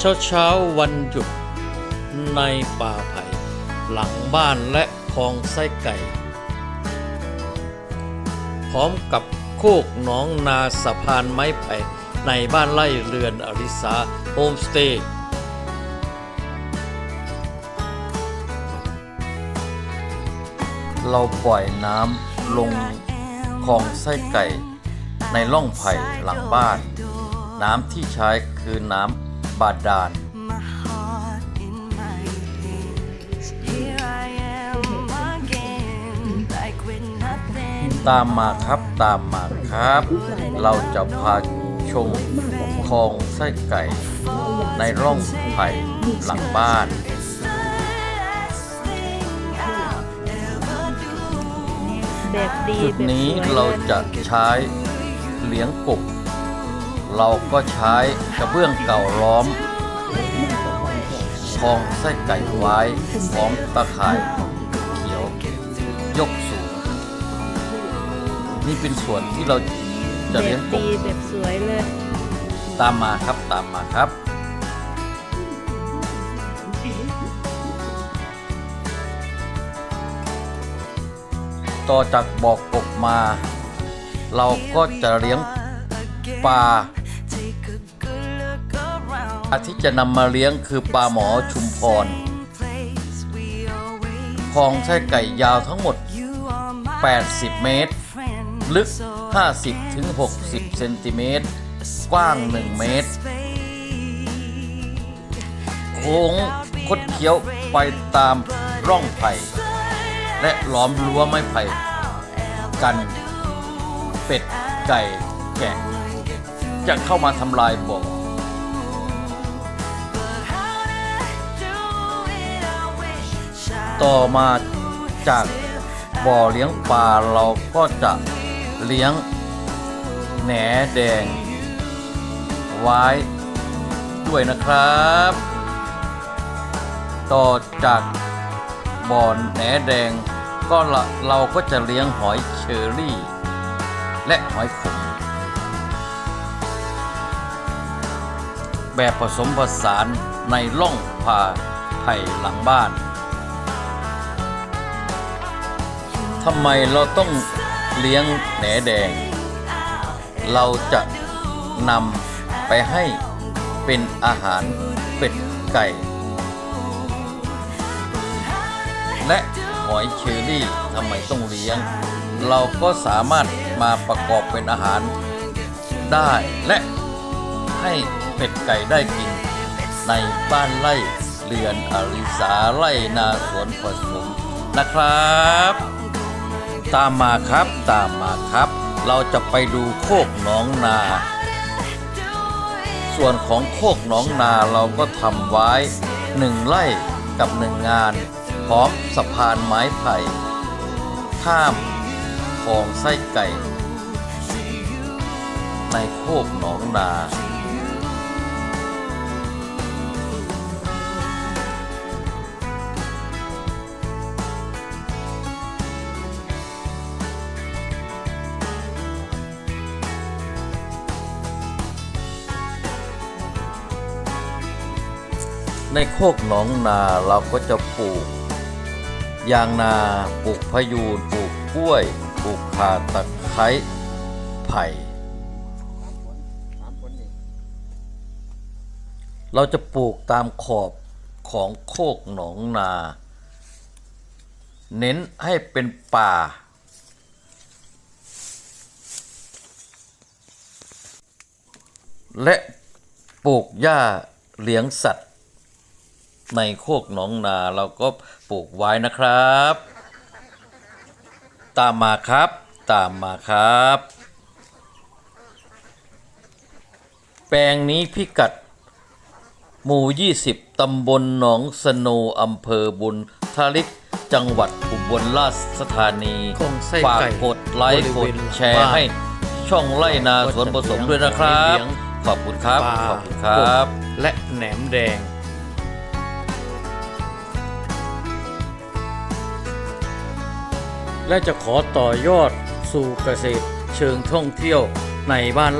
เช้าเช้าวันหยุด ในป่าไผ่หลังบ้านและคลองไส้ไก่ พร้อมกับโคกหนองนาสะพานไม้ไผ่ในบ้านไร่เรือนอริสาโฮมสเตย์เราปล่อยน้ำลงคลองไส้ไก่ ในร่องไผ่หลังบ้าน น้ำที่ใช้คือน้ำ บาดาล my heart in my hands. Here I am again, like with nothing. ตามมาครับตามมาครับ เราจะพาชมคลองไส้ไก่ ในร่องไผ่หลังบ้าน It's the last thing I'll ever do. แบบดีจุดแบบนี้สวยเราลยจะใช้เลี้ยงกบ เราก็ใช้กระเบื้องเก่าล้อมคลองไส้ไก่ไว้พร้อมตะข่ายเขียวยกสูง นี่เป็นส่วนที่เราจะแบเลี้ยงบกบดีแบบสวยเลย ตามมาครับตามมาครับต่อจากบอกกบมา เราก็จะเลี้ยงปลา อาที่จะนำมาเลี้ยงคือปลาหมอชุมพรคลองไส้ไก่ยาวทั้งหมด 80 เมตร ลึก 50-60 เซนติเมตร กว้าง 1 เมตรโค้งคดเคี้ยวไปตามร่องไผ่ และล้อมรั้วไม้ไผ่ กันเป็ดไก่แกะ จะเข้ามาทำลายบ่อ ต่อมาจากบ่อเลี้ยงปลาเราก็จะเลี้ยงแหนแดง ไว้ด้วยนะครับ ต่อจากบ่อแหนแดง ก็เราก็จะเลี้ยงหอยเชอรี่ และหอยขมแบบผสมผสานในร่องผ่าไผ่หลังบ้าน ทำไมเราต้องเลี้ยงแหนแดง เราจะนำไปให้เป็นอาหารเป็ดไก่ และหอยเชอรี่ทำไมต้องเลี้ยง เราก็สามารถมาประกอบเป็นอาหารได้และให้เป็ดไก่ได้กิน ในบ้านไร่เรือนอริสาไร่นาสวนผสมนะครับ ตามมาครับตามมาครับ เราจะไปดูโคกหนองนา ส่วนของโคกหนองนาเราก็ทำไว้หนึ่งไร่กับหนึ่งงาน พร้อมสะพานไม้ไผ่ข้ามคลองไส้ไก่ ในโคกหนองนา ในโคกหนองนาเราก็จะปลูก ยางนาปลูกพยูนปลูกกล้วยปลูกข่าตะไคร้ไผ่ เราจะปลูกตามขอบของโคกหนองนา เน้นให้เป็นป่า และปลูกหญ้าเลี้ยงสัตว์ ในโคกหนองนาเราก็ปลูกไว้นะครับ ตามมาครับ ตามมาครับ แปลงนี้พิกัด หมู่ 20 ตำบลหนองสโนอำเภอบุญทลิกจังหวัดอุบลราชธานีคงไส้ฝากไก่กดไลค์บริกเวดณแชร์บ้านให้ช่องไล่นาสวนผสมด้วยนะครับเลี้ยงขอบคุณครับปลาขอบคุณครับกและแหนมแดง และจะขอต่อยอดสู่เกษตรเชิงท่องเที่ยวในบ้าน